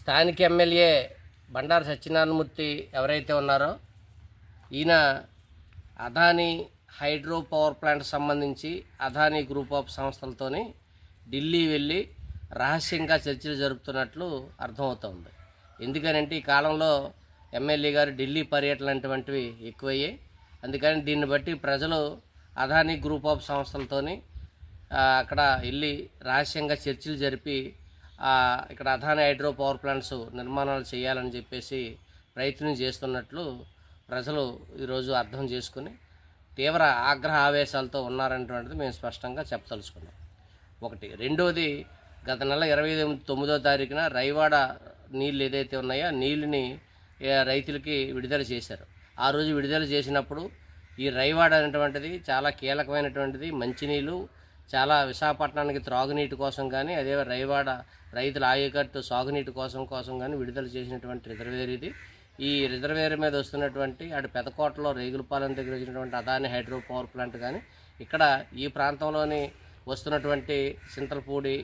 స్థానిక ఎమ్మెల్యే బండారు సత్యనారాయణమూర్తి ఎవరైతే ఉన్నారో ఈయన అదానీ హైడ్రో పవర్ ప్లాంట్ సంబంధించి అదానీ గ్రూప్ ఆఫ్ సంస్థలతోని ఢిల్లీ వెళ్ళి రహస్యంగా చర్చలు జరుపుతున్నట్లు అర్థమవుతోంది. ఎందుకనంటే ఈ కాలంలో ఎమ్మెల్యే గారు ఢిల్లీ పర్యటన అటువంటివి ఎక్కువయ్యాయి. అందుకని దీన్ని బట్టి ప్రజలు అదానీ గ్రూప్ ఆఫ్ సంస్థలతోని అక్కడ వెళ్ళి రహస్యంగా చర్చలు జరిపి ఇక్కడ అదాని హైడ్రో పవర్ ప్లాంట్స్ నిర్మాణాలు చేయాలని చెప్పేసి ప్రయత్నం చేస్తున్నట్లు ప్రజలు ఈరోజు అర్థం చేసుకుని తీవ్ర ఆగ్రహ ఆవేశాలతో ఉన్నారనేటువంటిది మేము స్పష్టంగా చెప్పదలుచుకున్నాం. ఒకటి. రెండోది గత నెల ఇరవై తొమ్మిదో తారీఖున రైవాడ నీళ్ళు ఏదైతే ఉన్నాయో నీళ్ళని రైతులకి విడుదల చేశారు. ఆ రోజు విడుదల చేసినప్పుడు ఈ రైవాడ అనేటువంటిది చాలా కీలకమైనటువంటిది మంచినీళ్ళు చాలా విశాఖపట్నానికి త్రాగునీటి కోసం కానీ అదే రైవాడ రైతుల ఆయకట్టు సాగునీటి కోసం కోసం కానీ విడుదల చేసినటువంటి రిజర్వేర్ ఇది. ఈ రిజర్వేర్ మీద వస్తున్నటువంటి అటు పెదకోటలో రేగులపాలెం దగ్గర వచ్చినటువంటి అదాని హైడ్రో పవర్ ప్లాంట్ కానీ ఇక్కడ ఈ ప్రాంతంలోని వస్తున్నటువంటి చింతలపూడి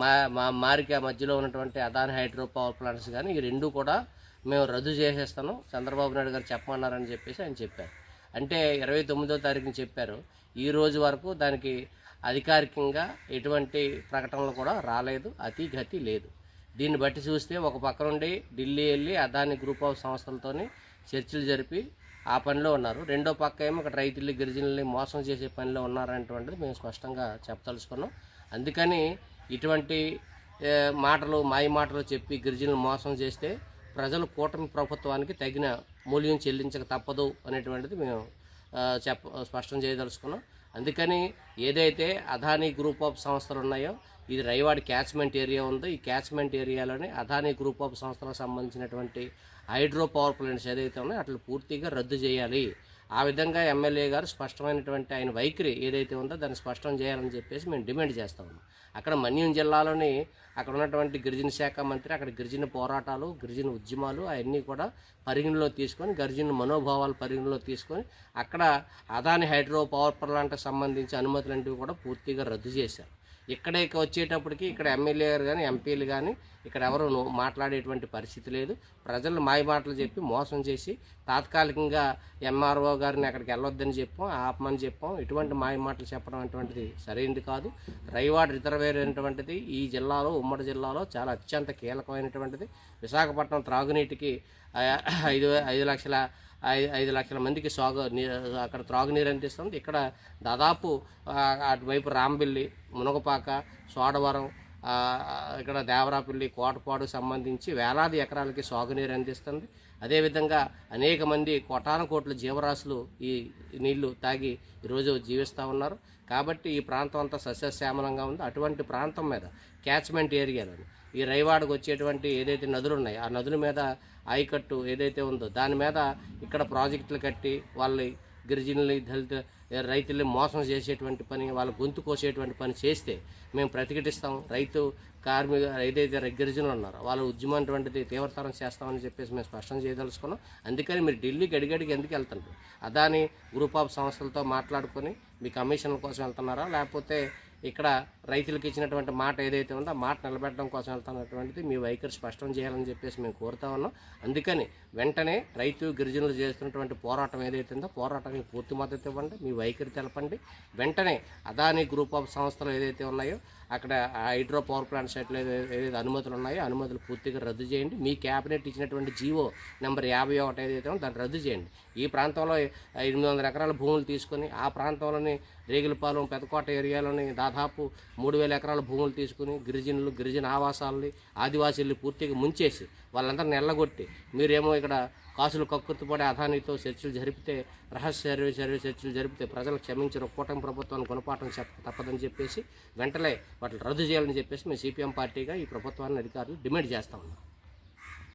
మా మా మారిక మధ్యలో ఉన్నటువంటి అదాని హైడ్రో పవర్ ప్లాంట్స్ కానీ ఈ రెండు కూడా మేము రద్దు చేసేస్తాను. చంద్రబాబు నాయుడు గారు చెప్పమన్నారని చెప్పేసి ఆయన చెప్పారు. అంటే ఇరవై తొమ్మిదో తారీఖున చెప్పారు. ఈ రోజు వరకు దానికి అధికారికంగా ఎటువంటి ప్రకటనలు కూడా రాలేదు అతి గతి లేదు. దీన్ని బట్టి చూస్తే ఒక పక్క నుండి ఢిల్లీ వెళ్ళి అదాని గ్రూప్ ఆఫ్ సంస్థలతోని చర్చలు జరిపి ఆ పనిలో ఉన్నారు. రెండో పక్క ఏమో ఇక్కడ రైతుల్ని గిరిజనుల్ని మోసం చేసే పనిలో ఉన్నారనేటువంటిది మేము స్పష్టంగా చెప్పదలుచుకున్నాం. అందుకని ఇటువంటి మాటలు మాయ మాటలు చెప్పి గిరిజనులు మోసం చేస్తే ప్రజలు కూటమి ప్రభుత్వానికి తగిన మూల్యం చెల్లించక తప్పదు అనేటువంటిది మేము చెప్ప స్పష్టం చేయదలుచుకున్నాం. అందుకని ఏదైతే అదానీ గ్రూప్ ఆఫ్ సంస్థలు ఉన్నాయో ఇది రైవాడి క్యాచ్మెంట్ ఏరియా ఉందో. ఈ క్యాచ్మెంట్ ఏరియాలోని అదానీ గ్రూప్ ఆఫ్ సంస్థలకు సంబంధించినటువంటి హైడ్రో పవర్ ప్లాంట్స్ ఏదైతే ఉన్నాయో అట్లా పూర్తిగా రద్దు చేయాలి. ఆ విధంగా ఎమ్మెల్యే గారు స్పష్టమైనటువంటి ఆయన వైఖరి ఏదైతే ఉందో దాన్ని స్పష్టం చేయాలని చెప్పేసి మేము డిమాండ్ చేస్తా ఉన్నాం. అక్కడ మన్యం జిల్లాలోని అక్కడ ఉన్నటువంటి గిరిజన శాఖ మంత్రి అక్కడ గిరిజన పోరాటాలు గిరిజన ఉద్యమాలు అవన్నీ కూడా పరిగణలో తీసుకొని గిరిజన మనోభావాలు పరిగణలో తీసుకొని అక్కడ అదాని హైడ్రో పవర్ ప్లాంట్కి సంబంధించి అనుమతులంటివి కూడా పూర్తిగా రద్దు చేశారు. ఇక్కడే వచ్చేటప్పటికి ఇక్కడ ఎమ్మెల్యే గారు కానీ ఎంపీలు కానీ ఇక్కడ ఎవరు మాట్లాడేటువంటి పరిస్థితి లేదు. ప్రజలు మాయ మాటలు చెప్పి మోసం చేసి తాత్కాలికంగా ఎంఆర్ఓ గారిని అక్కడికి వెళ్ళొద్దని చెప్పాం ఆపమని చెప్పాం. ఇటువంటి మాయ మాటలు చెప్పడం అటువంటిది సరైనది కాదు. రైవాడ్ రిజర్వేర్ అనేటువంటిది ఈ జిల్లాలో ఉమ్మడి జిల్లాలో చాలా అత్యంత కీలకమైనటువంటిది. విశాఖపట్నం త్రాగునీటికి ఐదు ఐదు లక్షల ఐదు ఐదు లక్షల మందికి సాగు అక్కడ త్రాగునీరు అందిస్తుంది. ఇక్కడ దాదాపు అటువైపు రాంబిల్లి మునగపాక సోడవరం ఇక్కడ దేవరాపల్లి కోటపాడు సంబంధించి వేలాది ఎకరాలకి సాగునీరు అందిస్తుంది. అదేవిధంగా అనేక మంది కోటాను కోట్ల జీవరాశులు ఈ నీళ్ళు తాగి ఈరోజు జీవిస్తూ ఉన్నారు. కాబట్టి ఈ ప్రాంతం అంతా సస్యశ్యామలంగా ఉంది. అటువంటి ప్రాంతం మీద క్యాచ్మెంట్ ఏరియాలో ఈ రైవాడకు వచ్చేటువంటి ఏదైతే నదులు ఉన్నాయో ఆ నదుల మీద ఆయకట్టు ఏదైతే ఉందో దాని మీద ఇక్కడ ప్రాజెక్టులు కట్టి వాళ్ళ గిరిజనుల్ని దళిత రైతుల్ని మోసం చేసేటువంటి పని వాళ్ళ గొంతు కోసేటువంటి పని చేస్తే మేము ప్రతిఘటిస్తాం. రైతు కార్మిక ఏదైతే గిరిజనులు ఉన్నారో వాళ్ళ ఉద్యమం అటువంటిది తీవ్రతరం చేస్తామని చెప్పేసి మేము స్పష్టం చేయదలుచుకున్నాం. అందుకని మీరు ఢిల్లీకి అడిగడికి ఎందుకు వెళ్తున్నారు? అదాని గ్రూప్ ఆఫ్ సంస్థలతో మాట్లాడుకొని మీ కమిషన్ల కోసం వెళ్తున్నారా? లేకపోతే ఇక్కడ రైతులకు ఇచ్చినటువంటి మాట ఏదైతే ఉందో ఆ మాట నిలబెట్టడం కోసం వెళ్తున్నటువంటిది మీ వైఖరి స్పష్టం చేయాలని చెప్పేసి మేము కోరుతా ఉన్నాం. అందుకని వెంటనే రైతు గిరిజనులు చేస్తున్నటువంటి పోరాటం ఏదైతే ఉందో పోరాటానికి పూర్తి మద్దతు ఇవ్వండి. మీ వైఖరి తెలపండి. వెంటనే అదాని గ్రూప్ ఆఫ్ సంస్థలు ఏదైతే ఉన్నాయో అక్కడ హైడ్రో పవర్ ప్లాంట్ సైట్లో ఏదైతే అనుమతులు ఉన్నాయో. అనుమతులు పూర్తిగా రద్దు చేయండి. మీ క్యాబినెట్ ఇచ్చినటువంటి జీవో నెంబర్ యాభై ఒకటి ఏదైతే ఉందో దాన్ని రద్దు చేయండి. ఈ ప్రాంతంలో ఎనిమిది వందల ఎకరాల భూములు తీసుకొని ఆ ప్రాంతంలోని రేగులపాలెం పెదకోట ఏరియాలోని దాదాపు మూడు వేల ఎకరాల భూములు తీసుకుని గిరిజనులు గిరిజన ఆవాసాలని ఆదివాసీలు పూర్తిగా ముంచేసి వాళ్ళందరిని నెల్లగొట్టి మీరేమో ఇక్కడ కాసులు కక్కుర్తిపడే అథానితో చర్చలు జరిపితే రహస్య సర్వే సర్వే చర్చలు జరిపితే ప్రజలు క్షమించిన కూటమి ప్రభుత్వాన్ని గుణపాఠం చెప్ప తప్పదని చెప్పేసి వెంటనే వాటిని రద్దు చేయాలని చెప్పేసి మేము సిపిఎం పార్టీగా ఈ ప్రభుత్వాన్ని అధికారులు డిమాండ్ చేస్తా ఉన్నాం.